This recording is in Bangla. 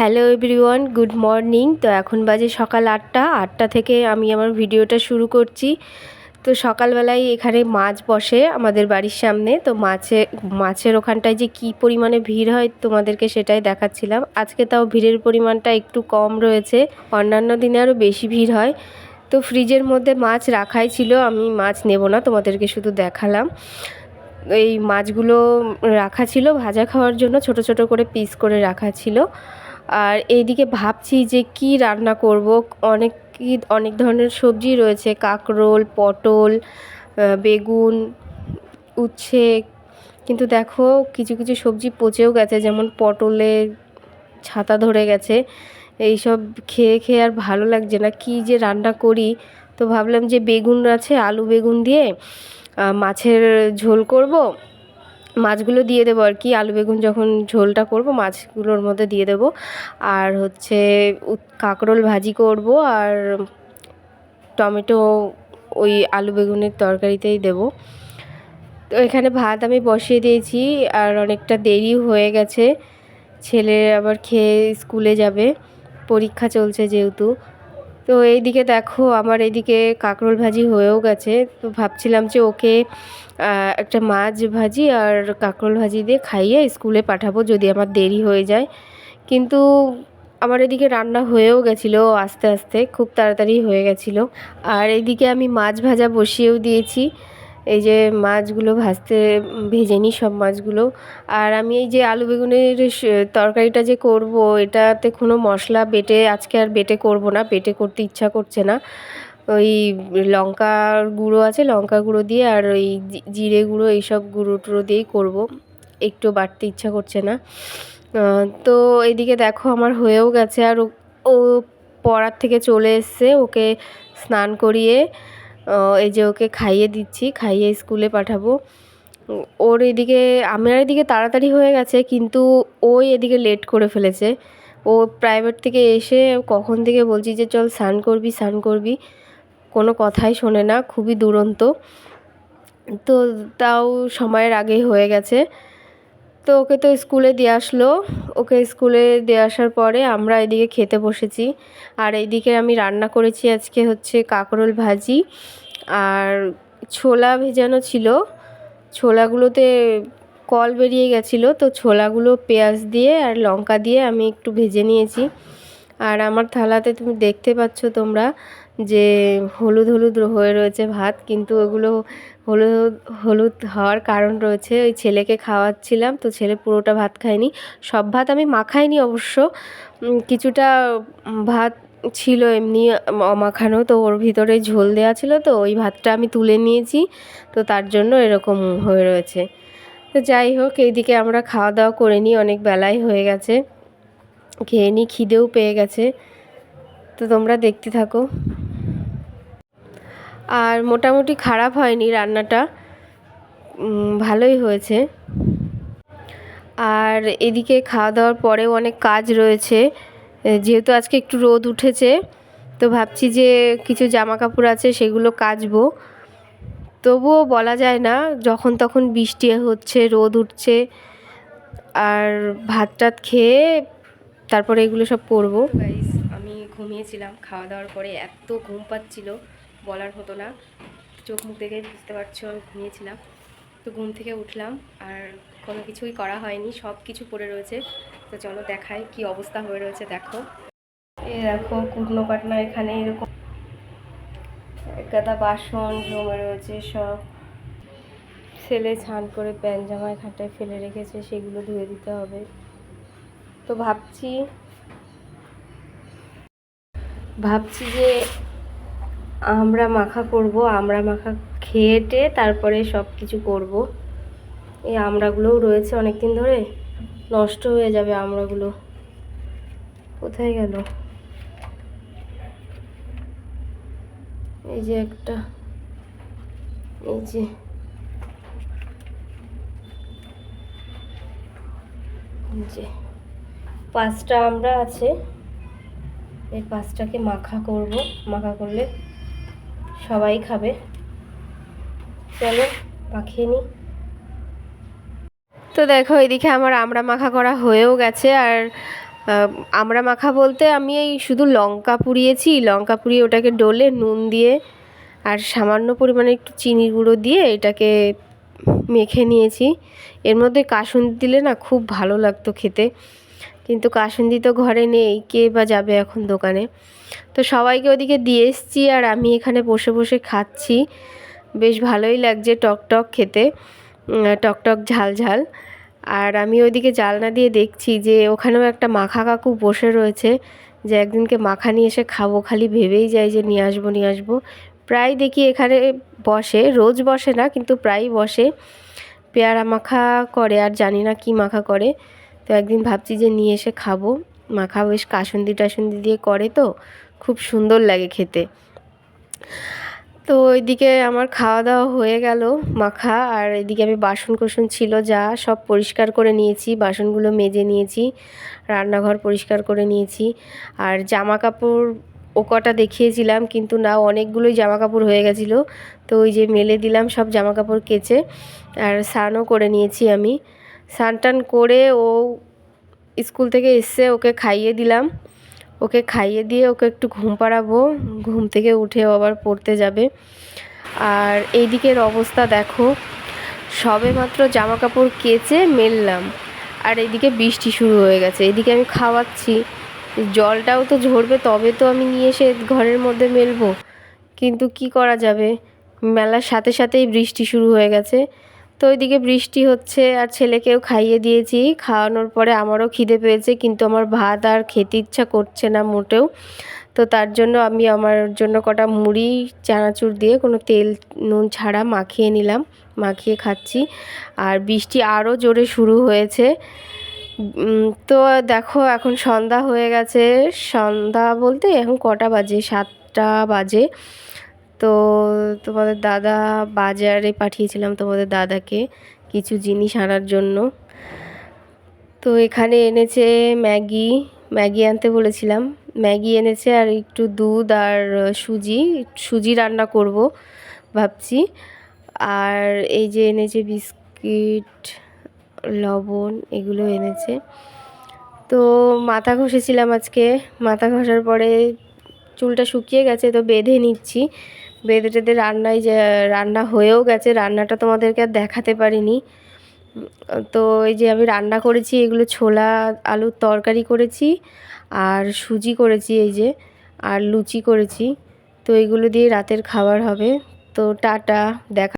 Hello everyone, good morning. তো এখন বাজে সকাল আটটা। আটটা থেকে আমি আমার ভিডিওটা শুরু করছি। তো সকালবেলায় এখানে মাছ বসে আমাদের বাড়ির সামনে। তো মাছে, মাছের ওখানটায় যে কি পরিমাণে ভিড় হয় তোমাদেরকে সেটাই দেখাচ্ছিলাম। আজকে তাও ভিড়ের পরিমাণটা একটু কম রয়েছে। অন্যান্য দিনে আরও বেশি ভিড় হয়। তো ফ্রিজের মধ্যে মাছ রাখাই ছিল। আমি মাছ নেব না, তোমাদেরকে শুধু দেখালাম। এই মাছগুলো রাখা ছিল ভাজা খাওয়ার জন্য, ছোট ছোট করে পিস করে রাখা ছিল। আর এইদিকে ভাবছি যে কি রান্না করব। অনেক কি, অনেক ধরনের সবজি রয়েছে, কাকরোল, পটল বেগুন, উচ্ছে। কিন্তু দেখো, কিছু কিছু সবজি পচেও গেছে, যেমন পটলে ছাতা ধরে গেছে। এইসব খেয়ে খেয়ে আর ভালো লাগছে না, কি যে রান্না করি। তো ভাবলাম যে বেগুন আছে, আলু বেগুন দিয়ে মাছের ঝোল করব। মাছগুলো দিয়ে দেবো আর কি, আলু বেগুন যখন ঝোলটা করব মাছগুলোর মধ্যে দিয়ে দেবো। আর হচ্ছে কাঁকরোল ভাজি করব আর টমেটো ওই আলু বেগুনের তরকারিতেই দেবো। তো এখানে ভাত আমি বসিয়ে দিয়েছি আর অনেকটা দেরি হয়ে গেছে, ছেলে আবার খেয়ে স্কুলে যাবে, পরীক্ষা চলছে যেহেতু। তো এইদিকে দেখো আমার এইদিকে কাঁকরোল ভাজি হয়েও গেছে। তো ভাবছিলাম যে ওকে একটা মাছ ভাজি আর কাঁকরোল ভাজি দিয়ে খাইয়ে স্কুলে পাঠাবো যদি আমার দেরি হয়ে যায়। কিন্তু আমার এদিকে রান্না হয়েও গেছিল আস্তে আস্তে, খুব তাড়াতাড়ি হয়ে গেছিল। আর এদিকে আমি মাছ ভাজা বসিয়েও দিয়েছি। এই যে মাছগুলো ভাজতে, ভেজে নিই সব মাছগুলো। আর আমি এই যে আলু বেগুনের তরকারিটা যে করব, এটাতে কোনো মশলা বেটে, আজকে আর বেটে করব না, বেটে করতে ইচ্ছা করছে না। ওই লঙ্কার গুঁড়ো আছে লঙ্কা গুঁড়ো দিয়ে আর ওই জিরে গুঁড়ো, এইসব গুঁড়ো টুড়ো দিয়েই করব। একটু বাটতে ইচ্ছা করছে না। তো এদিকে দেখো আমার হয়েও গেছে, আর ও- পড়ার থেকে চলে এসছে, ওকে স্নান করিয়ে এই যে ওকে খাইয়ে দিচ্ছি, খাইয়ে স্কুলে পাঠাবো। ওর এদিকে আমার এদিকে তাড়াতাড়ি হয়ে গেছে, কিন্তু ওই এদিকে লেট করে ফেলেছে। ও প্রাইভেট থেকে এসে কখন থেকে বলছি যে, চল স্নান করবি স্নান করবি। কোনো কথাই শোনে না, খুবই দুরন্ত। তো তাও সময়ের আগে হয়ে গেছে। তো ওকে তো স্কুলে দিয়ে আসলো। ওকে স্কুলে দিয়ে আসার পরে আমরা এদিকে খেতে বসেছি। আর এইদিকে আমি রান্না করেছি আজকে হচ্ছে কাঁকরোল ভাজি আর ছোলা ভেজানো ছিল। ছোলাগুলোতে কল বেরিয়ে গেছিল, তো ছোলাগুলো পেঁয়াজ দিয়ে আর লঙ্কা দিয়ে আমি একটু ভেজে নিয়েছি। আর আমার থালাতে তুমি দেখতে পাচ্ছ তোমরা যে হলুদ হলুদ হয়ে রয়েছে ভাত, কিন্তু ওগুলো হলুদ হলুদ হওয়ার কারণ রয়েছে। ওই ছেলেকে খাওয়াচ্ছিলাম, তো ছেলে পুরোটা ভাত খায়নি। সব ভাত আমি মাখাইনি অবশ্য। কিছুটা ভাত ছিল এমনি অমাখানো তো ওর ভিতরে ঝোল দেওয়া ছিল, তো ওই ভাতটা আমি তুলে নিয়েছি। তো তার জন্য এরকম হয়ে রয়েছে। তো যাই হোক, এইদিকে আমরা খাওয়া দাওয়া করে নিই, অনেক বেলাই হয়ে গেছে। খেয়ে নিই, খিদেও পেয়ে গেছে। তো তোমরা দেখতে থাকো। আর মোটামুটি খারাপ হয়নি রান্নাটা। ভালোই হয়েছে। আর এদিকে খাওয়া দাওয়ার পরেও অনেক কাজ রয়েছে। যেহেতু আজকে একটু রোদ উঠেছে, তো ভাবছি যে কিছু জামা কাপড় আছে সেগুলো কাচবো। তবুও বলা যায় না, যখন তখন বৃষ্টি হচ্ছে, রোদ উঠছে, আর ভাত টাত খেয়ে তারপরে এগুলো সব করব। আমি ঘুমিয়েছিলাম, খাওয়া দাওয়ার পরে এত ঘুম পাচ্ছিল। বলার হতো না। চোখ মুখ দেখে বুঝতে পারছ, আমি ঘুমিয়েছিলাম। তো ঘুম থেকে উঠলাম আর কোনো কিছুই করা হয়নি, সব কিছু পড়ে রয়েছে। তো চলো দেখাই কি অবস্থা হয়ে রয়েছে, দেখো। এ দেখো, কুটনো কাটনা এখানে, এরকম। গাদা বাসন জমে রয়েছে সব। ছেলে স্নান করে প্যান্ট জামা এখানটায় ফেলে রেখেছে, সেগুলো ধুয়ে দিতে হবে। তো ভাবছি ভাবছি যে আমরা মাখা করব, আমরা মাখা খেয়েটে তারপরে সব কিছু করব। এই আমড়াগুলোও রয়েছে অনেক দিন ধরে। নষ্ট হয়ে যাবে আমড়াগুলো কোথায় গেল? এই যে একটা, এই যে। যে, পাঁচটা আমরা আছে। এই পাঁচটাকে মাখা করব। মাখা করলে সবাই খাবে। চলো, মাখিয়ে নিই। তো দেখো, এদিকে আমার আমড়া মাখা করা হয়েও গেছে। আর আমরা মাখা বলতে আমি এই শুধু লঙ্কা পুড়িয়েছি। লঙ্কা পুড়িয়ে ওটাকে ডলে নুন দিয়ে আর সামান্য পরিমাণে একটু চিনি গুঁড়ো দিয়ে এটাকে মেখে নিয়েছি। এর মধ্যে কাসুন্দি দিলে না খুব ভালো লাগতো খেতে। কিন্তু কাসুন্দি তো ঘরে নেই কে বা যাবে এখন দোকানে? তো সবাইকে ওদিকে দিয়ে এসছি আর আমি এখানে বসে বসে খাচ্ছি। বেশ ভালোই লাগছে টক টক খেতে উম, টক টক ঝাল ঝাল। আর আমি ওইদিকে জালনা দিয়ে দেখছি যে ওখানেও একটা মাখা কাকু বসে রয়েছে যে একদিনকে মাখা নিয়ে এসে খাব খালি ভেবেই যায় যে নিয়ে আসব নিয়ে আসব। প্রায় দেখি এখানে বসে রোজ বসে না কিন্তু প্রায়ই বসে। পেয়ারা মাখা করে আর জানি না কি মাখা করে। তো একদিন ভাবছি যে নিয়ে এসে খাব। মাখা বেশ কাসুন্দি টাসুন্দি দিয়ে করে তো, খুব সুন্দর লাগে খেতে। তো ওইদিকে আমার খাওয়া দাওয়া হয়ে গেল, মাখা, আর এদিকে আমি বাসন কোসন ছিল যা সব পরিষ্কার করে নিয়েছি, বাসনগুলো মেজে নিয়েছি, রান্নাঘর পরিষ্কার করে নিয়েছি। আর জামা কাপড় ও কটা দেখিয়েছিলাম, কিন্তু না, অনেকগুলোই জামা কাপড় হয়ে গেছিল। তো ওই যে মেলে দিলাম সব জামা কাপড় কেচে, আর স্নানও করে নিয়েছি আমি। স্নান টান করে ও স্কুল থেকে এসে ওকে খাইয়ে দিলাম। ওকে খাইয়ে দিয়ে ওকে একটু ঘুম পাড়াবো। ঘুম থেকে উঠে আবার পড়তে যাবে। আর এই দিকের অবস্থা দেখো, সবে মাত্র জামা কাপড় কেচে মেললাম। আর এদিকে বৃষ্টি শুরু হয়ে গেছে। এদিকে আমি খাওয়াচ্ছি। জলটাও তো ঝরবে, তবে তো আমি নিয়ে এসে ঘরের মধ্যে মেলবো। কিন্তু কি করা যাবে? মেলার সাথে সাথেই বৃষ্টি শুরু হয়ে গেছে। তো ওইদিকে বৃষ্টি হচ্ছে আর ছেলেকেও খাইয়ে দিয়েছি। খাওয়ানোর পরে আমারও খিদে পেয়েছে, কিন্তু আমার ভাত আর খেতে ইচ্ছা করছে না মোটেও। তো তার জন্য আমি আমার জন্য কটা মুড়ি, চানাচুর দিয়ে কোনো তেল, নুন ছাড়া মাখিয়ে নিলাম, মাখিয়ে খাচ্ছি। আর বৃষ্টি আরও জোরে শুরু হয়েছে। তো দেখো এখন সন্ধ্যা হয়ে গেছে। সন্ধ্যা বলতে এখন কটা বাজে? সাতটা বাজে। তো তোমাদের দাদা বাজারে পাঠিয়েছিলাম তোমাদের দাদাকে কিছু জিনিস আনার জন্য। তো এখানে এনেছে ম্যাগি ম্যাগি আনতে বলেছিলাম। ম্যাগি এনেছে আর একটু দুধ আর সুজি সুজি রান্না করব ভাবছি। আর এই যে এনেছে বিস্কিট, লবণ, এগুলো এনেছে। তো মাথা ঘষেছিলাম আজকে। মাথা ঘষার পরে চুলটা শুকিয়ে গেছে, তো বেঁধে নিচ্ছি। বেঁধে টেঁধে রান্নায় যে, রান্না হয়েও গেছে, রান্নাটা তোমাদেরকে আর দেখাতে পারিনি। তো এই যে আমি রান্না করেছি, এগুলো ছোলা, আলুর তরকারি করেছি, আর সুজি করেছি এই যে, আর লুচি করেছি। তো এগুলো দিয়ে রাতের খাবার হবে। তো টাটা, দেখা